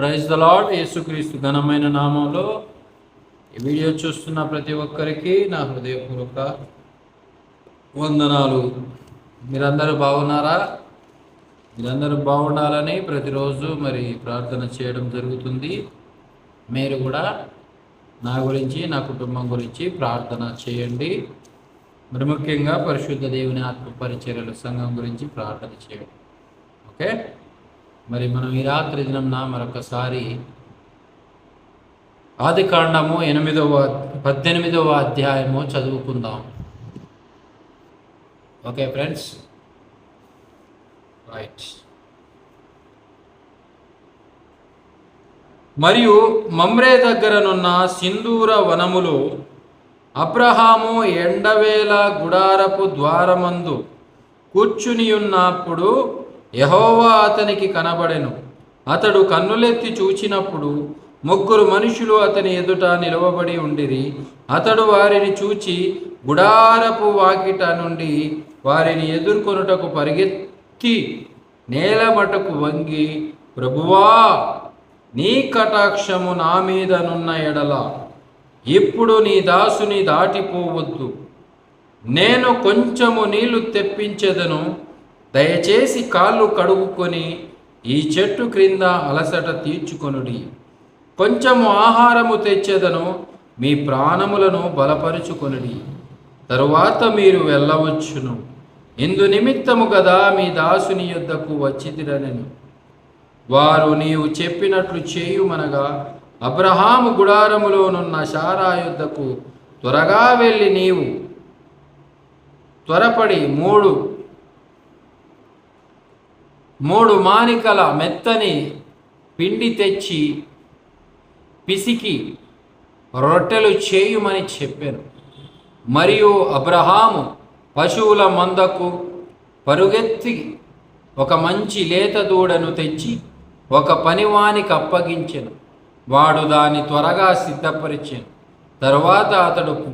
Praise the lord యేసుక్రీస్తు ఘనమైన నామంలో ఈ వీడియో చూస్తున్న ప్రతి ఒక్కరికి నా హృదయపూర్వక వందనాలు. మీరందరూ బాగున్నారా? మీరందరూ బాగుండాలని ప్రతిరోజు మరి ప్రార్థన చేయడం జరుగుతుంది. మీరు కూడా నా గురించి నా కుటుంబం గురించి ప్రార్థన చేయండి. మరి ముఖ్యంగా పరిశుద్ధ దేవుని ఆత్మ పరిచర్యల సంఘం గురించి ప్రార్థన చేయండి. ఓకే? మరి మనం ఈ రాత్రి దినంన మరొకసారి ఆది కాండము ఎనిమిదవ పద్దెనిమిదవ అధ్యాయము చదువుకుందాం. Okay friends? రైట్. మరియు మమ్రే దగ్గరనున్న సింధూర వనములు అబ్రహాము ఎండవేల గుడారపు ద్వారమందు కూర్చుని ఉన్నప్పుడు యహోవా అతనికి కనబడెను. అతడు కన్నులెత్తి చూచినప్పుడు ముగ్గురు మనుషులు అతని ఎదుట నిలవబడి ఉండిరి. అతడు వారిని చూచి గుడారపు వాకిట నుండి వారిని ఎదుర్కొనుటకు పరిగెత్తి నేలమటకు వంగి ప్రభువా నీ కటాక్షము నా మీదనున్న ఎడల. ఇప్పుడు నీ దాసుని దాటిపోవద్దు. నేను కొంచెము నీళ్ళు తెప్పించెదను. దయచేసి కాళ్ళు కడుగుకొని ఈ చెట్టు క్రింద అలసట తీర్చుకొనుడి. కొంచెము ఆహారము తెచ్చేదను మీ ప్రాణములను బలపరుచుకొనుడి. తరువాత మీరు వెళ్ళవచ్చును. ఇందు నిమిత్తము కదా మీ దాసుని యొద్దకు వచ్చిదిరనని వారు నీవు చెప్పినట్లు చేయుమనగా అబ్రహాము గుడారములోనున్న శారా యుద్ధకు త్వరగా వెళ్ళి నీవు త్వరపడి మూడు మూడు మానికల మెత్తని పిండి తెచ్చి పిసికి రొట్టెలు చేయుమని చెప్పాను. మరియు అబ్రహాము పశువుల మందకు పరుగెత్తి ఒక మంచి లేత దూడను తెచ్చి ఒక పనివానికి అప్పగించెను. వాడు దాన్ని త్వరగా సిద్ధపరిచాను. తరువాత అతడు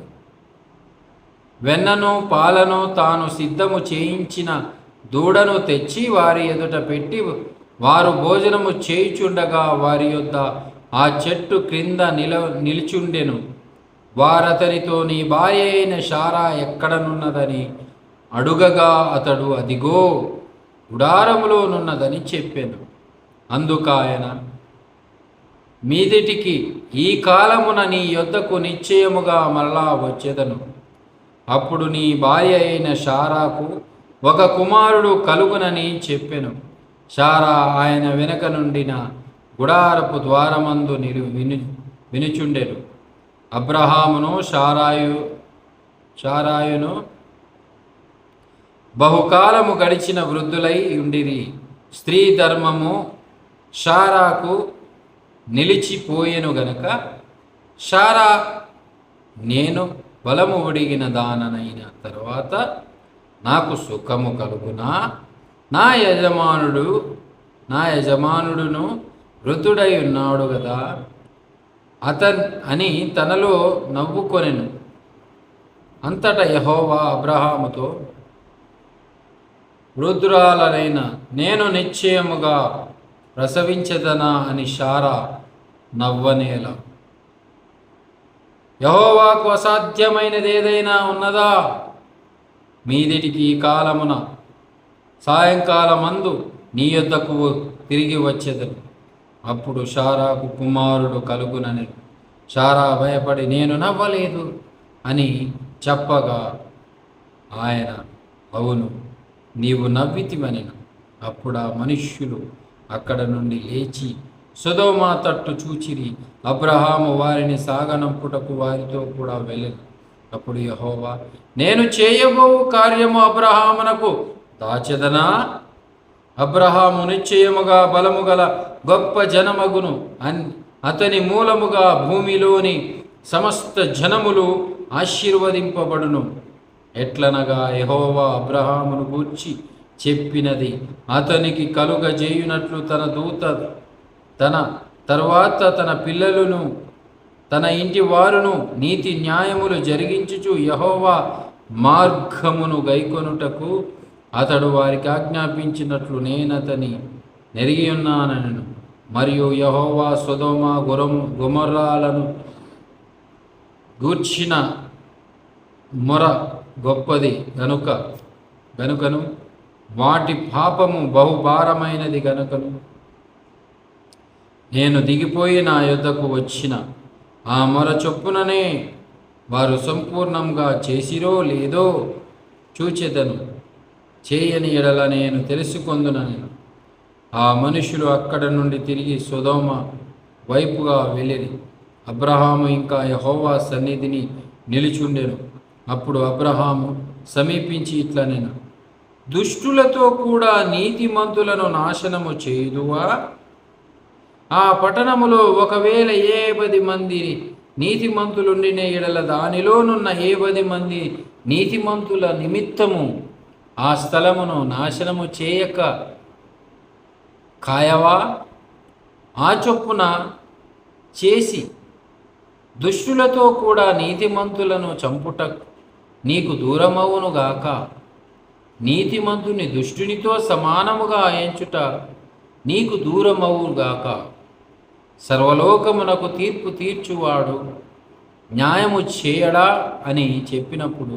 వెన్నను పాలను తాను సిద్ధము చేయించిన దూడను తెచ్చి వారి ఎదుట పెట్టి వారు భోజనము చేయుచుండగా వారి యొద్ద ఆ చెట్టు క్రింద నిల నిలిచుండెను. వారతనితో నీ భార్య అయిన షారా ఎక్కడనున్నదని అడుగగా అతడు అదిగో గుడారములోనున్నదని చెప్పాను. అందుకాయన మీదిటికి ఈ కాలమున నీ యొద్దకు నిశ్చయముగా మరలా వచ్చేదను. అప్పుడు నీ భార్య అయిన షారాకు ఒక కుమారుడు కలుగునని చెప్పెను. షారా ఆయన వెనక నుండిన గుడారపు ద్వారమందు నిలు విను వినుచుండెను. అబ్రహామును షారాయు షారాయును బహుకాలము గడిచిన వృద్ధులై ఉండిరి. స్త్రీ ధర్మము షారాకు నిలిచిపోయెను గనక షారా నేను బలము ఒడిగిన దాననైన తర్వాత నాకు సుఖము కలుగునా? నా యజమానుడు నా యజమానుడును వృద్ధుడై ఉన్నాడు కదా అతన్ అని తనలో నవ్వుకొనెను. అంతటా యహోవా అబ్రహాముతో వృద్ధురాలనైన నేను నిశ్చయముగా ప్రసవించదనా? అని షారా నవ్వనేల. యహోవాకు అసాధ్యమైనది ఏదైనా ఉన్నదా? మీదిటికి ఈ కాలమున సాయంకాలమందు నీ యొద్దకు తిరిగి వచ్చేదను అప్పుడు షారాకు కుమారుడు కలుగునని షారా భయపడి నేను నవ్వలేదు అని చెప్పగా ఆయన అవును నీవు నవ్వితివనెను అప్పుడు ఆ మనుష్యులు అక్కడ నుండి లేచి సుధోమా తట్టు చూచిరి. అబ్రహాము వారిని సాగనంపుటకు వారితో కూడా వెళ్ళను అప్పుడు యహోవా. నేను చేయబోవు కార్యము అబ్రహామునకు దాచెదనా? అబ్రహాము నిశ్చయముగా బలము గల గొప్ప జనమగును. అన్ అతని మూలముగా భూమిలోని సమస్త జనములు ఆశీర్వదింపబడును. ఎట్లనగా యహోవా అబ్రహామును గూర్చి చెప్పినది. అతనికి కలుగజేయునట్లు తన దూత తన తర్వాత తన పిల్లలను తన ఇంటి వారును నీతి న్యాయములు జరిగించుచు యహోవా మార్గమును గైకొనుటకు అతడు వారికి ఆజ్ఞాపించినట్లు నేనతని నెరిగి ఉన్నానను మరియు యహోవా సొదోమ గురం గుమర్రాలను గూర్చిన మొర గొప్పది గనుక గనుకను వాటి పాపము బహుభారమైనది గనుకను నేను దిగిపోయి నా యుద్ధకు వచ్చిన ఆ మొర చొప్పుననే వారు సంపూర్ణంగా చేసిరో లేదో చూచెదను. చేయని ఎడల నేను తెలుసుకొందునని ఆ మనుషులు అక్కడ నుండి తిరిగి సుధోమ వైపుగా వెళ్ళిరి. అబ్రహాము ఇంకా యహోవా సన్నిధిని నిలిచుండెను. అప్పుడు అబ్రహాము సమీపించి ఇట్లా నేను. దుష్టులతో కూడా నీతిమంతులను నాశనము చేయుదువా? ఆ పట్టణములో ఒకవేళ ఏ పది మంది నీతిమంతులుండిన ఎడల దానిలోనున్న ఏ పది మంది నీతిమంతుల నిమిత్తము ఆ స్థలమును నాశనము చేయక కాయవా? ఆ చొప్పున చేసి దుష్టులతో కూడా నీతిమంతులను చంపుట నీకు దూరమవునుగాక నీతిమంతుని దుష్టునితో సమానముగా ఎంచుట నీకు దూరమవుగాక సర్వలోకమునకు తీర్పు తీర్చువాడు న్యాయము చేయడా అని చెప్పినప్పుడు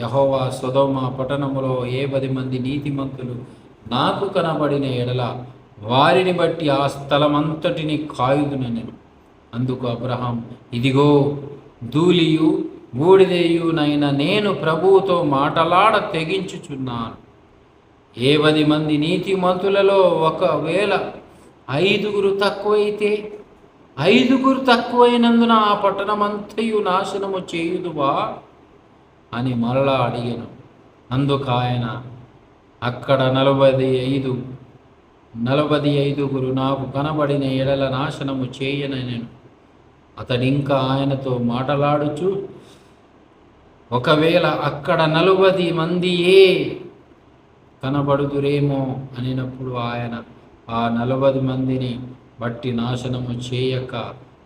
యహోవా సుధోమ పట్టణములో ఏ పది మంది నీతిమంతులు నాకు కనబడిన ఎడల వారిని బట్టి ఆ స్థలమంతటిని కాయుదునెను అందుకు అబ్రహాం ఇదిగో ధూళియు బూడిదేయునైన నేను ప్రభువుతో మాటలాడ తెగించుచున్నాను. ఏ పది మంది నీతిమంతులలో ఒకవేళ ఐదుగురు తక్కువైతే ఐదుగురు తక్కువైనందున ఆ పట్టణమంతయు నాశనము చేయుదువా? అని మరలా అడిగాను. అందుకు ఆయన అక్కడ నలభై ఐదు నలభై ఐదుగురు నాకు కనబడిన ఎడల నాశనము చేయనని నేను అతడింకా ఆయనతో మాటలాడుచు ఒకవేళ అక్కడ నలుబది మందియే కనబడుదురేమో అనినప్పుడు ఆయన ఆ నలభై మందిని బట్టి నాశనము చేయక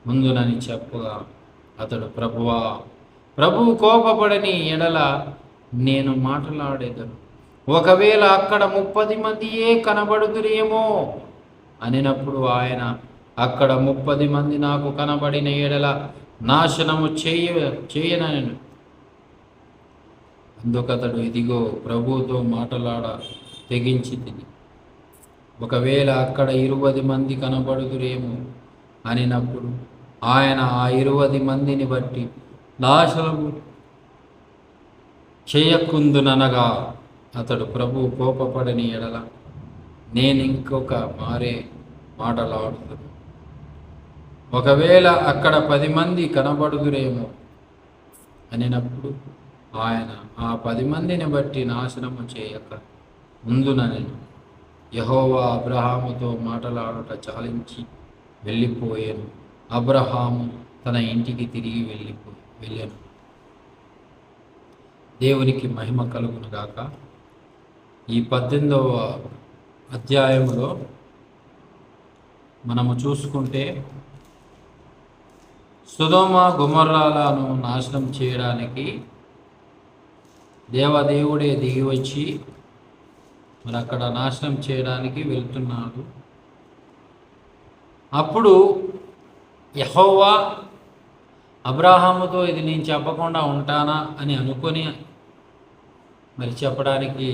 ముందునని చెప్పగా అతడు ప్రభువా ప్రభువు కోపపడని ఎడల నేను మాట్లాడేదను. ఒకవేళ అక్కడ ముప్పది మందియే కనబడుదురేమో అనినప్పుడు ఆయన అక్కడ ముప్పది మంది నాకు కనబడిన ఎడల నాశనము చేయ చేయనను అందుకతడు ఇదిగో ప్రభువుతో మాటలాడ తెగించి తిని. ఒకవేళ అక్కడ ఇరువది మంది కనబడుదురేమో అనినప్పుడు ఆయన ఆ ఇరువది మందిని బట్టి నాశనము చేయకుందుననగా అతడు ప్రభు కోపపడని ఎడల నేను ఇంకొక మారే మాటలాడుతాను ఒకవేళ అక్కడ పది మంది కనబడుదురేమో అనినప్పుడు ఆయన ఆ పది మందిని బట్టి నాశనము చేయక ముందున నేను యహోవా అబ్రహాముతో మాటలాడుట చాలించి వెళ్ళిపోయాను. అబ్రహాము తన ఇంటికి తిరిగి వెళ్ళిపో వెళ్ళాను. దేవునికి మహిమ కలుగును గాక. ఈ పద్దెనిమిదవ అధ్యాయంలో మనము చూసుకుంటే సుధోమ గుమర్రాలను నాశనం చేయడానికి దేవదేవుడే దిగి వచ్చి మరి అక్కడ నాశనం చేయడానికి వెళ్తున్నాడు. అప్పుడు యహోవా అబ్రాహాముతో ఇది నేను చెప్పకుండా ఉంటానా అని అనుకొని మరి చెప్పడానికి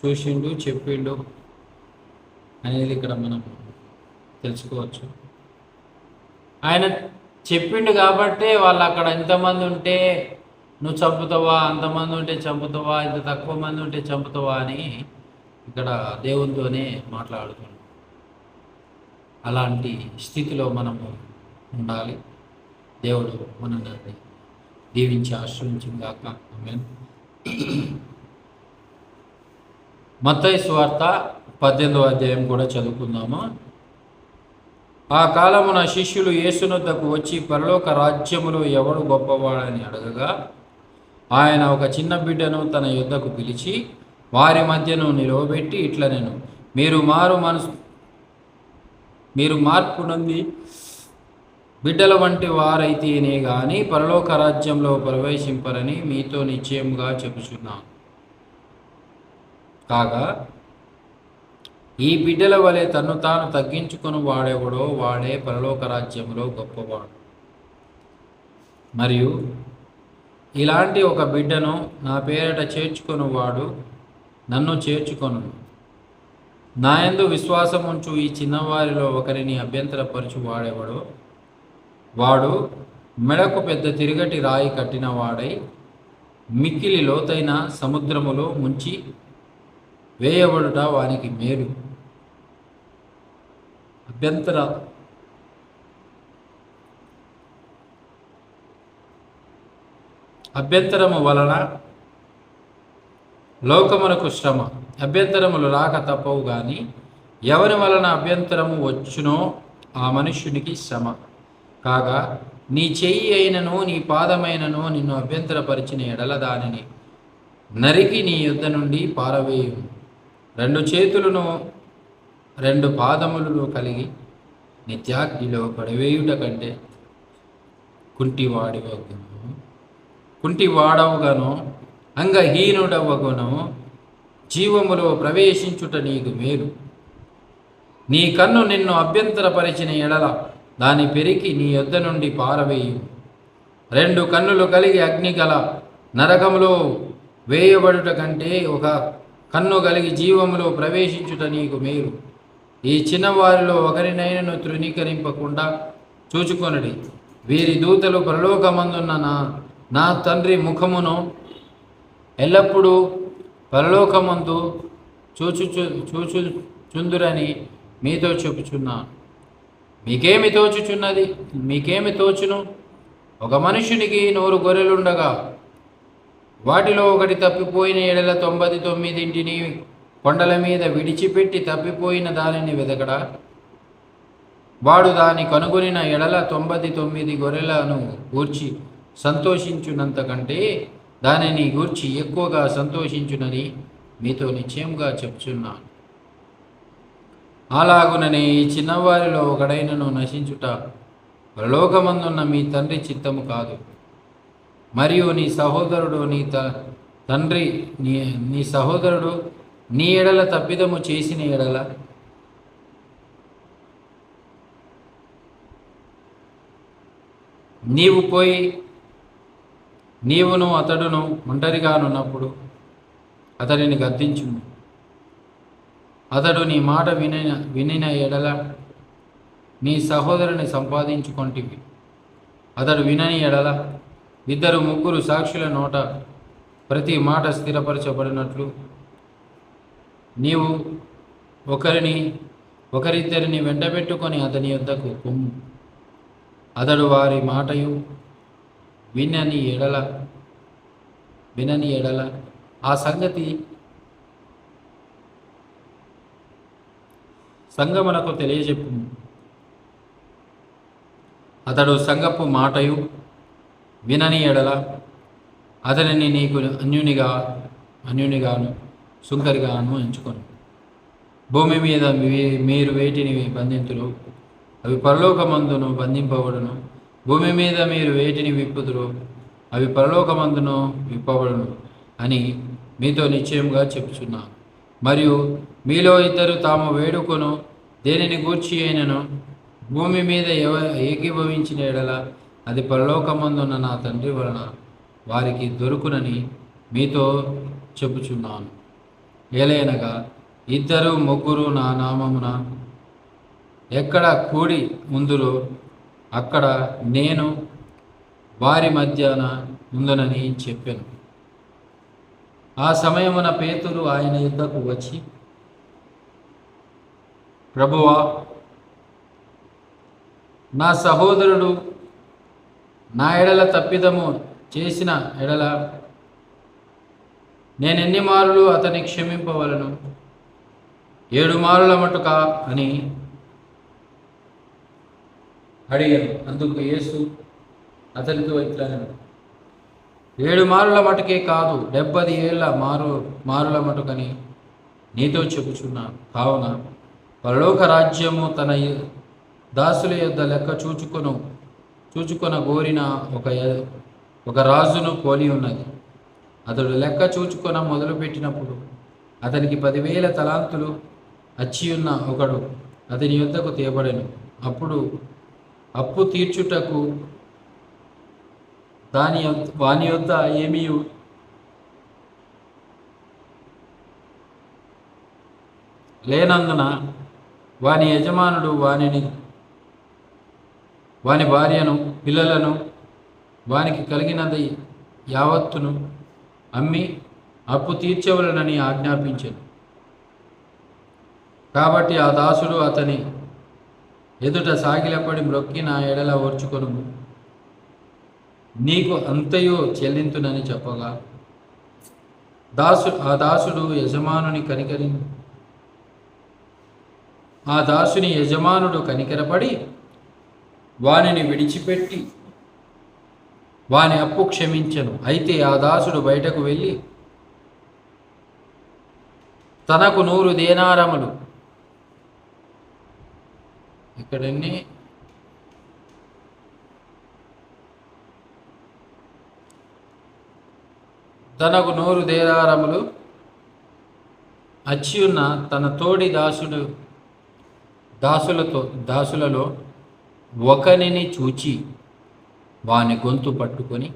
చూసిండు చెప్పిండు అనేది ఇక్కడ మనం తెలుసుకోవచ్చు. ఆయన చెప్పిండు కాబట్టే వాళ్ళు అక్కడ ఎంతమంది ఉంటే నువ్వు చంపుతావా? అంతమంది ఉంటే చంపుతావా? ఇంత తక్కువ మంది ఉంటే చంపుతావా అని ఇక్కడ దేవునితోనే మాట్లాడుతున్నాం. అలాంటి స్థితిలో మనము ఉండాలి. దేవుడు మనందరినీ దీవించి ఆశ్రయించిందాక ఆమేన్. స్వార్త పద్దెనిమిదవ అధ్యాయం కూడా చదువుకుందాము. ఆ కాలమున శిష్యులు యేసునొద్దకు వచ్చి పరలోక రాజ్యములో ఎవడు గొప్పవాడని అడగగా ఆయన ఒక చిన్న బిడ్డను తన యుద్ధకు పిలిచి వారి మధ్యను నిలవబెట్టి ఇట్లా నేను. మీరు మారు మనసు మీరు మార్పు నొంది. బిడ్డల వంటి వారైతేనే గాని పరలోక రాజ్యంలో ప్రవేశింపరని మీతో నిశ్చయముగా చెబుచున్నాను కాగా ఈ బిడ్డల వలె తను తాను తగ్గించుకుని వాడేవడో వాడే పరలోక రాజ్యంలో గొప్పవాడు. మరియు ఇలాంటి ఒక బిడ్డను నా పేరట చేర్చుకొని వాడు నన్ను చేర్చుకొను. నాయందు విశ్వాసం ఉంచు ఈ చిన్నవారిలో ఒకరిని అభ్యంతరపరచు వాడెవడో వాడు మెడకు పెద్ద తిరగటి రాయి కట్టిన వాడై మిక్కిలి లోతైన సముద్రములో ముంచి వేయబడుట వానికి మేలు. అభ్యంతర అభ్యంతరము వలన లోకమునకు శ్రమ. అభ్యంతరములు రాక తప్పవు కానీ ఎవరి వలన అభ్యంతరము వచ్చునో ఆ మనుష్యునికి శ్రమ. కాగా నీ చెయ్యి అయినను నీ పాదమైనను నిన్ను అభ్యంతరపరిచిన ఎడల దానిని నరికి నీ యుద్ధ నుండి పారవేయు. రెండు చేతులను రెండు పాదములను కలిగి నిత్యాగ్నిలో పడివేయుట కంటే కుంటివాడి కుంటివాడివగును కుంటివాడవుగాను అంగహీనుడవగును జీవములో ప్రవేశించుట నీకు మేలు. నీ కన్ను నిన్ను అభ్యంతరపరిచిన ఎడల దాని పెరికి నీ యొద్ద నుండి పారవేయు. రెండు కన్నులు కలిగి అగ్ని గల నరకములో వేయబడుట కంటే ఒక కన్ను కలిగి జీవములో ప్రవేశించుట నీకు మేలు. ఈ చిన్నవారిలో ఒకరినైనను తృణీకరింపకుండా చూచుకొనడి. వీరి దూతలు పరలోకమందున్న నా నా తండ్రి ముఖమును ఎల్లప్పుడూ పరలోకమందు చూచు చూచు చుందురని మీతో చెప్పుచున్నాను మీకేమి తోచుచున్నది? మీకేమి తోచును? ఒక మనుషునికి నూరు గొర్రెలుండగా వాటిలో ఒకటి తప్పిపోయిన ఎడల తొంభై తొమ్మిదింటిని కొండల మీద విడిచిపెట్టి తప్పిపోయిన దానిని వెదకడా? వాడు దాని కనుగొనిన ఎడల తొంభై తొమ్మిది గొర్రెలను గూర్చి సంతోషించునంత కంటే దానిని గూర్చి ఎక్కువగా సంతోషించునని మీతో నిశ్చయంగా చెప్తున్నాను అలాగుననే ఈ చిన్నవారిలో ఒకడైనను నశించుట లోకమందున్న మీ తండ్రి చిత్తము కాదు. మరియు నీ సహోదరుడు నీ త తండ్రి నీ నీ సహోదరుడు నీ ఎడల తప్పిదము చేసిన ఎడల నీవు పోయి నీవును అతడును ఒంటరిగానున్నప్పుడు అతడిని గద్దించుము. అతడు నీ మాట వినిన వినిన ఎడల నీ సహోదరుని సంపాదించుకొంటివి. అతడు వినని ఎడల ఇద్దరు ముగ్గురు సాక్షుల నోట ప్రతి మాట స్థిరపరచబడినట్లు నీవు ఒకరిని ఒకరిద్దరిని వెంటబెట్టుకొని అతని యొద్దకు పొమ్ము అతడు వారి మాటయు వినని ఎడల వినని ఎడల. ఆ సంగతి సంగమునకు తెలియజెప్పు అతడు సంగపు మాటయు వినని ఎడల అతనిని నీకు అన్యునిగా అన్యునిగాను సుంకరిగాను ఎంచుకొని. భూమి మీద మీ- మీరు వేటిని బంధింతులు అవి పరలోకమందును బంధింపబడును. భూమి మీద మీరు వేటిని విప్పుదురు అవి పరలోకమందును విప్పబడును అని మీతో నిశ్చయంగా చెప్పుచున్నాను మరియు మీలో ఇద్దరు తాము వేడుకొను దేనిని గూర్చి అయినను భూమి మీద ఎవ ఏకీభవించిన ఎడల అది పరలోకమందున్న నా తండ్రి వలన వారికి దొరుకునని మీతో చెప్పుచున్నాను. ఏలైనగా ఇద్దరు ముగ్గురు నా నామమున ఎక్కడ కూడి ముందులో అక్కడ నేను వారి మధ్యాన ఉందనని చెప్పాను. ఆ సమయమున పేతురు ఆయన యుద్ధకు వచ్చి ప్రభువా నా సహోదరుడు నా ఎడల తప్పిదము చేసిన ఎడల నేనెన్ని మారులు అతని క్షమింపవలను? ఏడు మారుల మటుక అని అడిగాను అందుకు యేసు అతనితో ఇట్లా ఏడు మారుల మటుకే కాదు డెబ్బది ఏళ్ళ మారు మారుల మటుకని నీతో చెబుచున్నాను కావున పరలోక రాజ్యము తన దాసుల యొద్ద లెక్క చూచుకొను చూచుకొన గోరిన ఒక ఒక రాజును పోలి ఉన్నది. అతడు లెక్క చూచుకొన మొదలుపెట్టినప్పుడు అతనికి పదివేల తలాంతులు అచ్చి ఉన్న ఒకడు అతని యొద్దకు తేబడెను. అప్పుడు అప్పు తీర్చుటకు దాని వాని యొద్ద ఏమీ లేనందున వాని యజమానుడు వానిని వాని భార్యను పిల్లలను వానికి కలిగినది యావత్తును అమ్మి అప్పు తీర్చవలనని ఆజ్ఞాపించాను. కాబట్టి ఆ దాసుడు అతని ఎదుట సాగిలపడి మ్రొక్కి నా ఎడల ఓర్చుకొను నీకు అంతయో చెల్లింతునని చెప్పగా దాసు ఆ దాసుడు యజమానుని కనికరి ఆ దాసుని యజమానుడు కనికరపడి వానిని విడిచిపెట్టి వాని అప్పు క్షమించను. అయితే ఆ దాసుడు బయటకు వెళ్ళి తనకు నూరు దేనారములు ఇక్కడన్ని తనకు నూరు దేదారములు అచ్చి ఉన్న తన తోడి దాసుడు దాసులతో దాసులలో ఒకనిని చూచి వాని గొంతు పట్టుకొని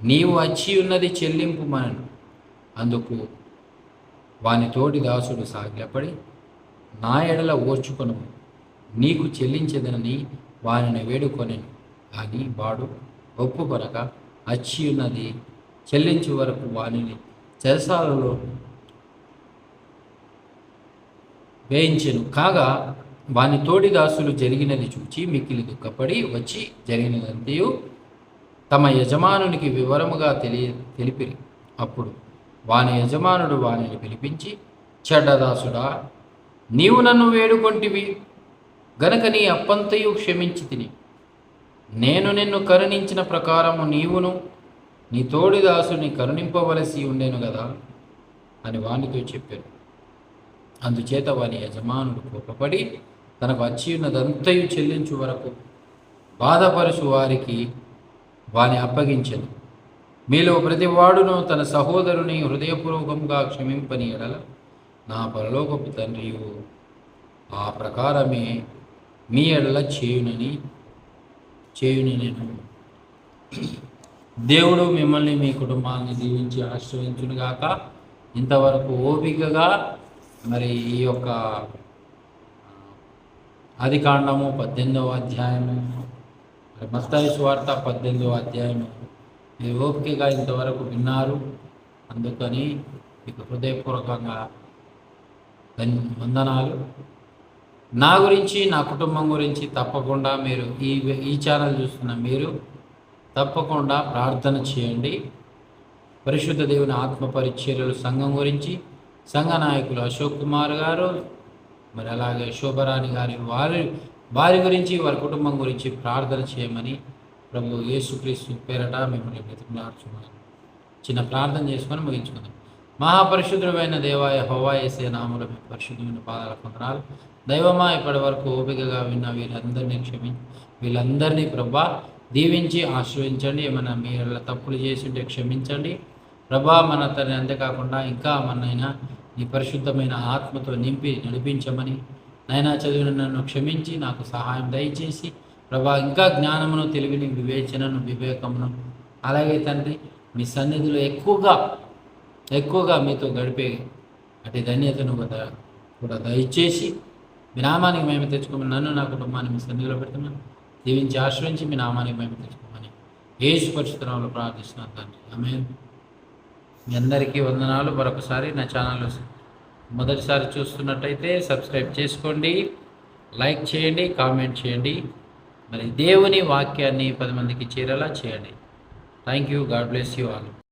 నీవు అచ్చి ఉన్నది చెల్లింపు మనను. అందుకు వాని తోటి దాసుడు సాగిలపడి నా ఎడల ఓర్చుకొను నీకు చెల్లించదనని వారిని వేడుకొనెను. కానీ వాడు ఒప్పుకొనక అచ్చి ఉన్నది చెల్లించే వరకు వానిని చెరసాలలో వేయించెను. కాగా వాని తోడిదాసులు జరిగినది చూచి మిక్కిలి దుఃఖపడి వచ్చి జరిగినదంతయు తమ యజమానునికి వివరముగా తెలియ తెలిపిరి. అప్పుడు వాని యజమానుడు వానిని పిలిపించి చెడ్డదాసుడా నీవు నన్ను వేడుకొంటివి. గనక నీ అప్పంతయు క్షమించి తిని. నేను నిన్ను కరుణించిన ప్రకారము నీవును నీ తోడి దాసుని కరుణింపవలసి ఉండేను కదా అని వానితో చెప్పాను. అందుచేత వాని యజమానుడు కోపపడి తనకు వచ్చి ఉన్నదంతయు చెల్లించు వరకు బాధపరుచు వారికి వాని అప్పగించను. మీలో ప్రతివాడును తన సహోదరుని హృదయపూర్వకంగా క్షమింపని ఎడల నా పరలోకపు తండ్రియు ఆ ప్రకారమే మీ ఎడల చేయునని చేయుని నేను దేవుడు మిమ్మల్ని మీ కుటుంబాన్ని దీవించి ఆశ్రయించునుగాక ఇంతవరకు ఓపికగా మరి ఈ యొక్క ఆది పద్దెనిమిదవ అధ్యాయము మరి మత్తాయి వార్త పద్దెనిమిదవ అధ్యాయము. మీరు ఓపికగా ఇంతవరకు విన్నారు. అందుకని మీకు హృదయపూర్వకంగా వందనాలు. నా గురించి నా కుటుంబం గురించి తప్పకుండా మీరు ఈ ఈ ఛానల్ చూస్తున్న మీరు తప్పకుండా ప్రార్థన చేయండి. పరిశుద్ధ దేవుని ఆత్మ పరిచర్యలు సంఘం గురించి సంఘ నాయకులు అశోక్ కుమార్ గారు మరి అలాగే శోభరాణి గారి వారి వారి గురించి వారి కుటుంబం గురించి ప్రార్థన చేయమని ప్రభు యేసుక్రీస్తు పేరట మిమ్మల్ని బ్రతిమలాడుచున్నాను. చిన్న ప్రార్థన చేసుకొని ముగించుకుందాం. మహాపరిశుద్ధుడైన దేవాయ హోవాయసే నాముల మీ పరిశుద్ధమైన పాదాల కొందనాలు దైవమా ఇప్పటి వరకు ఓపికగా విన్న వీళ్ళందరినీ క్షమి వీళ్ళందరినీ ప్రభా దీవించి ఆశ్రయించండి. ఏమైనా మీరు తప్పులు చేసింటే క్షమించండి. ప్రభా మన తన అంతేకాకుండా ఇంకా మనైనా నీ పరిశుద్ధమైన ఆత్మతో నింపి నడిపించమని. నైనా చదివిన నన్ను క్షమించి నాకు సహాయం దయచేసి ప్రభా ఇంకా జ్ఞానమును తెలివిని వివేచనను వివేకమును అలాగే తండ్రి మీ సన్నిధిలో ఎక్కువగా ఎక్కువగా మీతో గడిపే అటు ధన్యతను కూడా కూడా దయచేసి మీ నామానికి మేము తెచ్చుకోమని నన్ను నా కుటుంబాన్ని మీ సన్నిధిలో పెడుతున్నాను. దీవించి ఆశ్రయించి మీ నామానికి మేము తెచ్చుకోమని ఏసు పరిశుద్ధంలో ప్రార్థిస్తున్నాను తండ్రి. ఆమె మీ అందరికీ వందనాలు. మరొకసారి నా ఛానల్ మొదటిసారి చూస్తున్నట్టయితే సబ్స్క్రైబ్ చేసుకోండి లైక్ చేయండి కామెంట్ చేయండి. మరి దేవుని వాక్యాన్ని పది మందికి చేరేలా చేయండి. Thank you God bless you all.